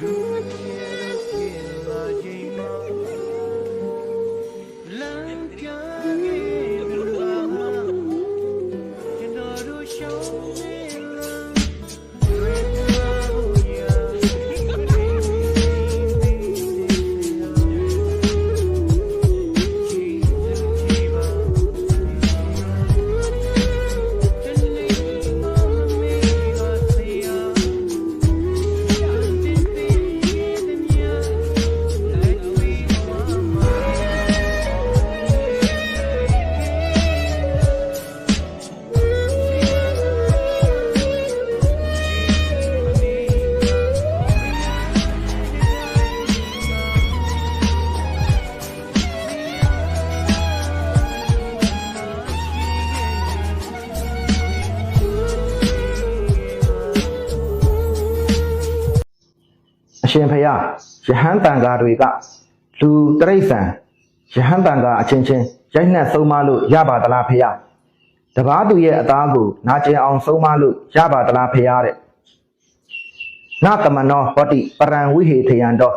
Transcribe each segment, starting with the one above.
လူရဲ့ဖြ ရှင်ဖရာယဟန်တန်ဃာတွေကလူတရိษံယဟန်တန်ဃာအချင်းချင်းရိုက်နှက်ဆုံးမလို့ရပါသလားဖရာတပားသူရဲ့အသားကိုနာကျင်အောင်ဆုံးမလို့ရပါသလားဖရာတဲ့နကမနောဟောတိပရံဝိဟေထယံတော့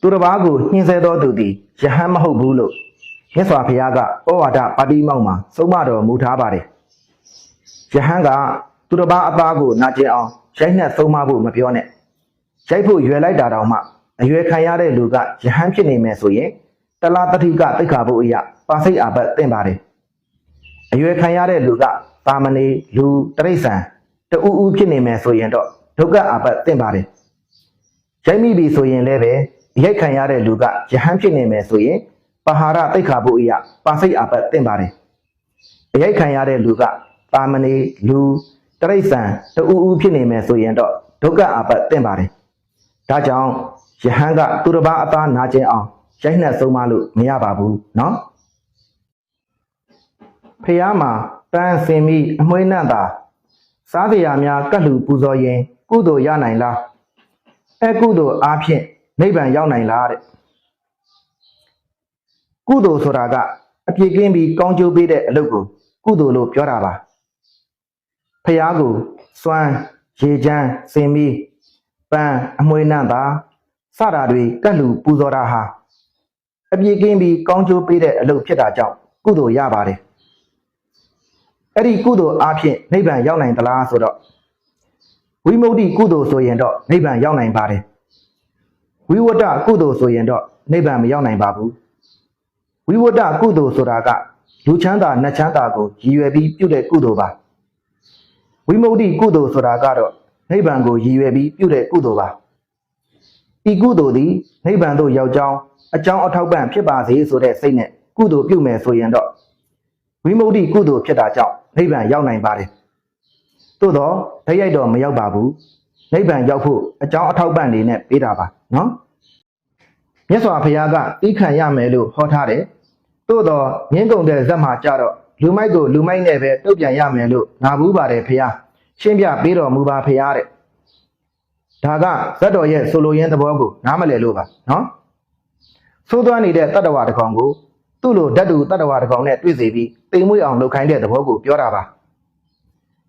သူတစ်ပါးကိုညှင်းဆဲသောသူသည်ယဟန်မဟုတ်ဘူးလို့မြတ်စွာဘုရားကဩဝါဒပါတိမောက်မှာဆုံးမတော်မူထားပါတယ်ယဟန်ကသူတစ်ပါးအသားကိုနာကျင်အောင်ရိုက်နှက်ဆုံးမဖို့မပြောနဲ့ ရိုက်ဖို့ရွယ်လိုက်တာတောင်မှအရွယ်ခံရတဲ့လူကယဟန်ဖြစ်နေမယ်ဆိုရင်တလားတတိကတိတ်ခါဖို့အရာပါစိတ်အာဘတ်တင့်ပါတယ်အရွယ်ခံရတဲ့လူကတာမဏေလူတရိษံတူဦးဖြစ်နေမယ်ဆိုရင်တော့ဒုက္ခအာဘတ်တင့်ပါတယ်ရိုက်မိပြီဆိုရင်လည်းပဲရိုက်ခံရတဲ့လူကယဟန်ဖြစ်နေမယ်ဆိုရင်ပဟာရတိတ်ခါဖို့အရာပါစိတ်အာဘတ်တင့်ပါတယ်အရိုက်ခံရတဲ့လူကတာမဏေလူတရိษံတူဦးဖြစ်နေမယ်ဆိုရင်တော့ဒုက္ခအာဘတ်တင့်ပါတယ် ဒါကြောင့်ယဟန်ကသူတစ်ပါးအသားနာကျင်အောင်ရိုက်နှက်ဆုံးမလို့မရပါဘူးเนาะဖះမှာတန်စင်မိအမွှေးနှံ့တာစားစရာများကတ်လူပူဇော်ရင် ကုသိုလ်ရနိုင်လားအဲကုသိုလ်အားဖြင့်နိဗ္ဗာန်ရောက်နိုင်လားတဲ့ကုသိုလ်ဆိုတာကအပြည့်ကင်းပြီးကောင်းကျိုးပေးတဲ့အလုပ်ကိုကုသိုလ်လို့ပြောတာပါဖះကိုစွမ်းရေချမ်းစင်မိ ပန်းအမွှေးနှံ့တာစတာတွေကတ်လူပူဇော်တာဟာအပြည့်ကင်းပြီးကောင်းကျိုးပေးတဲ့အလုပ်ဖြစ်တာကြောင့်ကုသိုလ်ရပါတယ်အဲ့ဒီကုသိုလ်အားဖြင့်နိဗ္ဗာန်ရောက်နိုင်သလားဆိုတော့ဝိမု ക്തി ကုသိုလ်ဆိုရင်တော့နိဗ္ဗာန်ရောက်နိုင်ပါတယ်ဝိဝတ္တကုသိုလ်ဆိုရင်တော့နိဗ္ဗာန်မရောက်နိုင်ပါဘူးဝိဝတ္တကုသိုလ်ဆိုတာကလူချမ်းသာနတ်ချမ်းသာကိုရည်ရွယ်ပြီးပြုတဲ့ကုသိုလ်ပါ ဝိမု ക്തി ကုသိုလ်ဆိုတာကတော့ နိဗ္ဗာန်ကိုရည်ရွယ်ပြီးပြုတဲ့ကုသိုလ်ပါဤကုသိုလ်သည်နိဗ္ဗာန်သို့ရောက်ကြောင်းအကြောင်းအထောက်ပံ့ဖြစ်ပါစေဆိုတဲ့စိတ်နဲ့ကုသိုလ်ပြုမယ်ဆိုရင်တော့ဝိမု ക്തി ကုသိုလ်ဖြစ်တာကြောင့်နိဗ္ဗာန်ရောက်နိုင်ပါတယ်သို့တော့ဓာတ်ရိုက်တော့မရောက်ပါဘူးနိဗ္ဗာန်ရောက်ဖို့အကြောင်းအထောက်ပံ့နေနဲ့ပေးတာပါနော်မြတ်စွာဘုရားကသိခံရမယ်လို့ဟောထားတယ်သို့တော့မြင်းကုန်တဲ့ဇက်မှာကြတော့လူမိုက်ကိုလူမိုက်နဲ့ပဲတုတ်ပြန်ရမယ်လို့နာဘူးပါတယ်ဘုရား ရှင်းပြပေးတော်မူပါဖရားတဲ့ဒါကဇတ်တော်ရဲ့ဆိုလိုရင်းသဘောကိုနားမလည်လို့ပါနော်သိုးသွားနေတဲ့တတ္တဝါတစ်ကောင်ကိုသူ့လိုဓာတ်တူတတ္တဝါတစ်ကောင်နဲ့တွေ့စေပြီးတိမ်မွေ့အောင်လုပ်ခိုင်းတဲ့သဘောကိုပြောတာပါ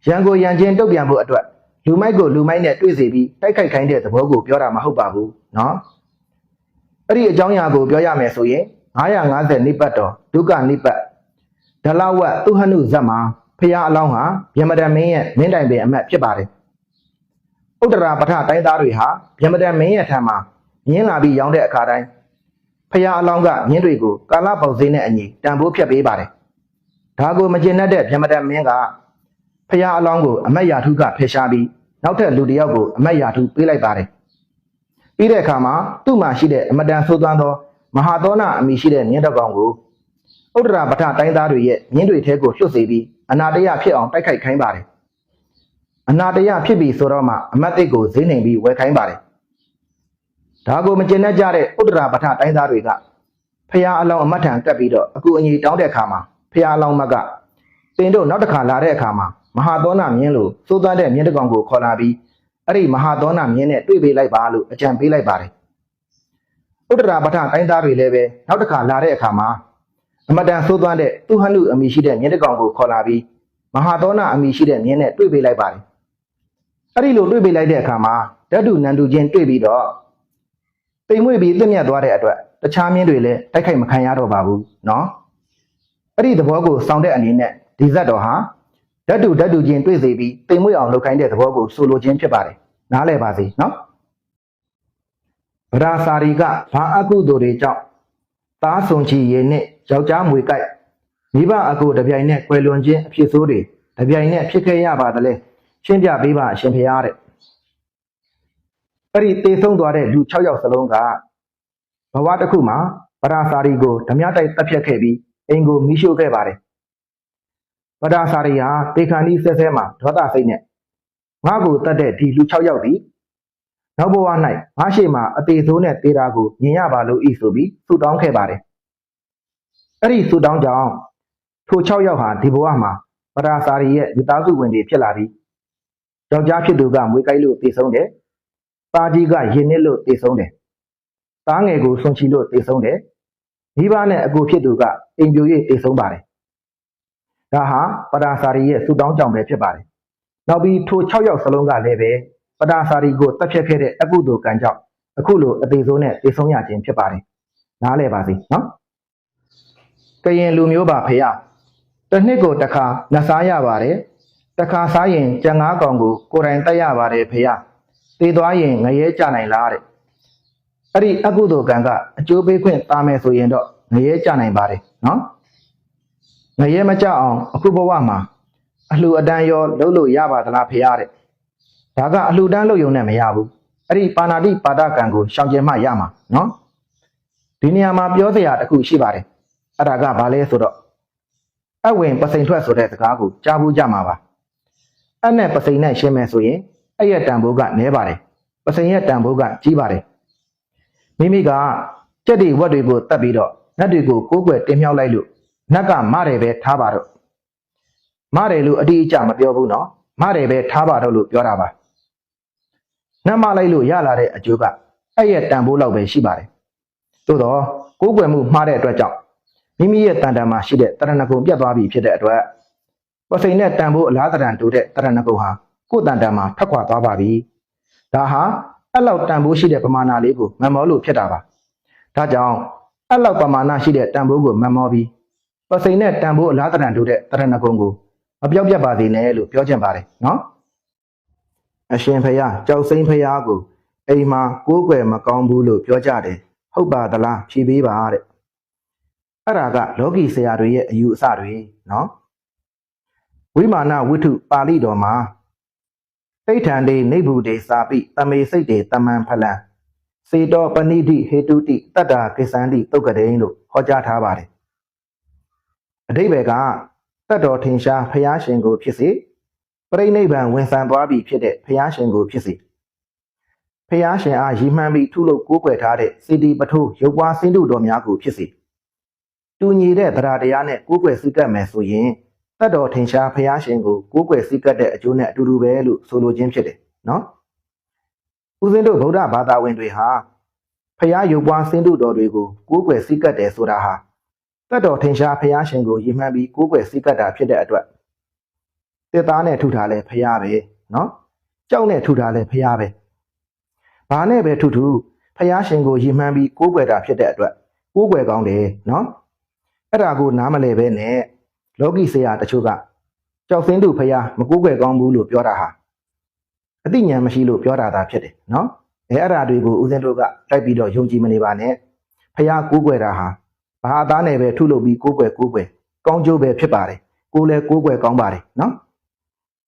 ရန်ကိုရန်ချင်းတုတ်ပြန်ဖို့အတွက်လူမိုက်ကိုလူမိုက်နဲ့တွေ့စေပြီးတိုက်ခိုက်ခိုင်းတဲ့သဘောကိုပြောတာမဟုတ်ပါဘူးနော်အဲ့ဒီအကြောင်းအရာကိုပြောရမယ်ဆိုရင်950နိပတ်တော်ဒုက္ခနိပတ်ဒလဝတ်သူဟနုဇတ်မှာ ဖရာအလောင်းဟာဗျမဒမင်းရဲ့မင်းတိုင်ပင်အမတ်ဖြစ်ပါတယ်ဥတ္တရာပထတိုင်းသားတွေဟာဗျမဒမင်းရဲ့ထံမှာမြင်းလာပြီးရောင်းတဲ့အခါတိုင်းဖရာအလောင်းကမြင်းတွေကိုကာလပေါက်ဈေးနဲ့အညီတန်ဖိုးဖြတ်ပေးပါတယ်ဒါကိုမကျင်တတ်တဲ့ဗျမဒမင်းကဖရာအလောင်းကိုအမတ်ယာထုကဖယ်ရှားပြီးနောက်ထပ်လူတစ်ယောက်ကိုအမတ်ယာထုပေးလိုက်ပါတယ်ပြီးတဲ့အခါမှာသူ့မှာရှိတဲ့အမတန်ဆိုးသွမ်းသောမဟာသောနာအမိရှိတဲ့မြင်းတစ်ကောင်ကို ဥဒ္ဒရာပထတိုင်းသားတွေရဲ့မြင်းတွေထဲကိုလွှတ်စေပြီးအနာတရဖြစ်အောင်တိုက်ခိုက်ခိုင်းပါတယ်အနာတရဖြစ်ပြီဆိုတော့မှအမတ်တိတ်ကိုဈေးနှိမ်ပြီးဝယ်ခိုင်းပါတယ်ဒါကိုမကျင်တတ်ကြတဲ့ဥဒ္ဒရာပထတိုင်းသားတွေကဖះအလောင်းအမတ်ထံကပ်ပြီးတော့အကူအညီတောင်းတဲ့အခါမှာဖះအလောင်းမတ်ကတင်တို့နောက်တစ်ခါလာတဲ့အခါမှာမဟာသောနာမြင်းလို့စိုးသွမ်းတဲ့မြင်းတစ်ကောင်ကိုခေါ်လာပြီးအဲ့ဒီမဟာသောနာမြင်းနဲ့တွေ့ပေးလိုက်ပါလို့အကြံပေးလိုက်ပါတယ်ဥဒ္ဒရာပထတိုင်းသားတွေလည်းပဲနောက်တစ်ခါလာတဲ့အခါမှာ အမတန်ဆိုးသွမ်းတဲ့သူဟနုအမိရှိတဲ့မြင်းတစ်ကောင်ကိုခေါ်လာပြီးမဟာသောနာအမိရှိတဲ့မြင်းနဲ့တွေ့ပေးလိုက်ပါတယ်။အဲ့ဒီလိုတွေ့ပေးလိုက်တဲ့အခါမှာဓာတ်တူနန္တူချင်းတွေ့ပြီးတော့တိမ်မွေ့ပြီးတင့်မြတ်သွားတဲ့အတွက်တခြားမြင်းတွေလည်းတိုက်ခိုက်မခံရတော့ပါဘူးနော်အဲ့ဒီသဘောကိုစောင့်တဲ့အနေနဲ့ဒီဇက်တော်ဟာဓာတ်တူဓာတ်တူချင်းတွေ့စေပြီးတိမ်မွေ့အောင်လုပ်ခိုင်းတဲ့သဘောကိုဆိုလိုခြင်းဖြစ်ပါတယ်နားလည်ပါစေနော်ဗရာစာရီကဘာအကုသိုလ်တွေကြောင့်သားဆုံချီရေနဲ့ ယောက်ျားမွေကြိုက်မိဘအကုတပြိုင်နဲ့ကွယ်လွန်ခြင်းအဖြစ်ဆိုးတွေတပြိုင်နဲ့ဖြစ်ခဲ့ရပါသလဲရှင်းပြပေးပါအရှင်ဖျားတဲ့အဲ့ဒီတေဆုံးသွားတဲ့လူ6ယောက်စလုံးကဘဝတစ်ခုမှာဗရာစာရီကိုဓမြတိုက်တပ်ဖြတ်ခဲ့ပြီးအိမ်ကိုမိရှို့ခဲ့ပါတယ်ဗရာစာရီဟာဒေခန္ဒီဆဲဆဲမှာဒေါသစိတ်နဲ့ငါ့ကိုတတ်တဲ့ဒီလူ6ယောက်ဒီနောက်ဘဝ၌ငါရှိမှအသေးဆိုးနဲ့တေတာကိုမြင်ရပါလို့ဤဆိုပြီးဆုတောင်းခဲ့ပါတယ် အဲ့ဒီဆုတောင်းကြောင့်ထို6ယောက်ဟာဒီဘဝမှာဗရာစာရီရဲ့မိသားစုဝင်တွေဖြစ်လာပြီးယောက်ျားဖြစ်သူကမွေးကိုက်လို့ပြေဆုံးတယ်သားကြီးကရင်နစ်လို့တည်ဆုံးတယ်။သားငယ်ကိုဆွန်ချီလို့တည်ဆုံးတယ်။မိဘနဲ့အကူဖြစ်သူကအိမ်ပြို၍တည်ဆုံးပါတယ်။ဒါဟာပဒါစာရီရဲ့ဆူတောင်းကြောင့်ပဲဖြစ်ပါတယ်။နောက်ပြီးထို6ယောက်စလုံးကလည်းပဲပဒါစာရီကိုတပ်ဖြတ်ခဲ့တဲ့အကုသိုလ်ကံကြောင့်အခုလိုအသေးဆုံးနဲ့တည်ဆုံးရခြင်းဖြစ်ပါတယ်။နားလည်ပါစေနော်။ ကရင်လူမျိုးပါဖေရ။တစ်နှစ်ကိုတစ်ခါလက်စားရပါတယ်။တစ်ခါစားရင်ကြံငါးကောင်ကိုကိုယ်တိုင်တက်ရပါတယ်ဖေရ။တည်သွားရင်ငရဲကြနိုင်လားတဲ့အဲ့ဒီအကုသိုလ်ကံကအကျိုးပေးခွင့်တာမယ်ဆိုရင်တော့ငရဲကြနိုင်ပါတယ်နော်ငရဲမကြအောင်အခုဘဝမှာအလှူအတန်းရောလုပ်လို့ရပါသလားဖေရတဲ့ဒါကအလှူတန်းလုပ်ရုံနဲ့မရဘူးအဲ့ဒီပါဏာတိပါဒကံကိုရှောင်ကျဉ်မှရမှာနော်ဒီနေရာမှာပြောစရာတစ်ခုရှိပါတယ် အဲ့ဒါကဘာလဲဆိုတော့အဝင်ပစိန်ထွက်ဆိုတဲ့စကားကိုကြားဘူးကြမှာပါအဲ့နဲ့ပစိန်နဲ့ရှင်းမယ်ဆိုရင်အဲ့ရဲ့တန်ဖိုးကနည်းပါတယ်ပစိန်ရဲ့တန်ဖိုးကကြီးပါတယ်မိမိကကြက်တွေဝက်တွေကိုတတ်ပြီးတော့နတ်တွေကိုကိုးကွယ်တင်မြှောက်လိုက်လို့နတ်ကမတယ်ပဲထားပါတော့မတယ်လို့အတိအကျမပြောဘူးနော်မတယ်ပဲထားပါတော့လို့ပြောတာပါနတ်မလိုက်လို့ရလာတဲ့အကျိုးကအဲ့ရဲ့တန်ဖိုးလောက်ပဲရှိပါတယ်သို့တော့ကိုးကွယ်မှုမှားတဲ့အတွက်ကြောင့် မိမိရဲ့တန်တန်မှာရှိတဲ့တရဏဂုံပြတ်သွားပြီဖြစ်တဲ့အတွက်ပစိန်နဲ့တန်ဖိုးအလားတရံတူတဲ့တရဏဂုံဟာကိုယ်တန်တန်မှာထက်ခွာသွားပါပြီ။ဒါဟာအဲ့လောက်တန်ဖိုးရှိတဲ့ပမာဏလေးကိုမမောလို့ဖြစ်တာပါ။ဒါကြောင့်အဲ့လောက်ပမာဏရှိတဲ့တန်ဖိုးကိုမမောပြီးပစိန်နဲ့တန်ဖိုးအလားတန်တူတဲ့တရဏဂုံကိုမပြောက်ပြတ်ပါသေးနဲ့လို့ပြောချင်ပါတယ်နော်။အရှင်ဖယားကြောက်စိမ့်ဖယားကိုအိမ်မှာကိုးကွယ်မကောင်းဘူးလို့ပြောကြတယ်။ဟုတ်ပါသလားဖြေပေးပါတဲ့။ အဲ့ဒါကလောကီဆရာတွေရဲ့အယူအဆတွေနော်။ဝိမာနဝိထုပါဠိတော်မှာတိဋ္ဌံဒေနိဗ္ဗုဒေစာပိတမေစိတ်တေတမန်ဖလံစေတောပဏိတိဟေတုတိတတ္တာကိစ္ဆန္တိတုတ်ကတိန်လို့ဟောကြားထားပါတယ်အဓိပ္ပာယ်ကတတ်တော်ထင်ရှားဖျားရှင်ကိုဖြစ်စေပြိဋိဘံဝင်ဆံသွားပြီဖြစ်တဲ့ဖျားရှင်ကိုဖြစ်စေဖျားရှင်အားရည်မှန်းပြီးထုလို့ကိုးကွယ်ထားတဲ့စေတီပထိုးရုပ်ပွားစင်းတုတော်များကိုဖြစ်စေ တူညီတဲ့တရားတရားနဲ့ကိုးကွယ်စည်းကပ်မယ်ဆိုရင်တတ်တော်ထင်ရှားဖျားရှင်ကိုကိုးကွယ်စည်းကပ်တဲ့အကျိုးနဲ့အတူတူပဲလို့ဆိုလိုခြင်းဖြစ်တယ်နော်ဦးဇင်းတို့ဗုဒ္ဓဘာသာဝင်တွေဟာဖျားရုပ်ပွားစင်းတုတော်တွေကိုကိုးကွယ်စည်းကပ်တယ်ဆိုတာဟာတတ်တော်ထင်ရှားဖျားရှင်ကိုရည်မှန်းပြီးကိုးကွယ်စည်းကပ်တာဖြစ်တဲ့အတွက်တစ်သားနဲ့ထုထားလဲဖျားပဲနော်ကြောက်နဲ့ထုထားလဲဖျားပဲဘာနဲ့ပဲထုထုဖျားရှင်ကိုရည်မှန်းပြီးကိုးကွယ်တာဖြစ်တဲ့အတွက်ကိုးကွယ်ကောင်းတယ်နော် အဲ့ဒါကိုနားမလဲပဲနဲ့လောကီဆရာတချို့ကကြောက်စင်းသူဖះမကိုးကွယ်ကောင်းဘူးလို့ပြောတာဟာအသိဉာဏ်မရှိလို့ပြောတာသာဖြစ်တယ်နော်အဲအဲ့ဒါတွေကိုဦးဇင်းတို့ကတိုက်ပြီးတော့ယုံကြည်မနေပါနဲ့ဖះကိုးကွယ်တာဟာဘာအသားနဲ့ပဲထုလုပ်ပြီးကိုးကွယ်ကိုးကွယ်ကောင်းကျိုးပဲဖြစ်ပါတယ်ကိုယ်လည်းကိုးကွယ်ကောင်းပါတယ်နော်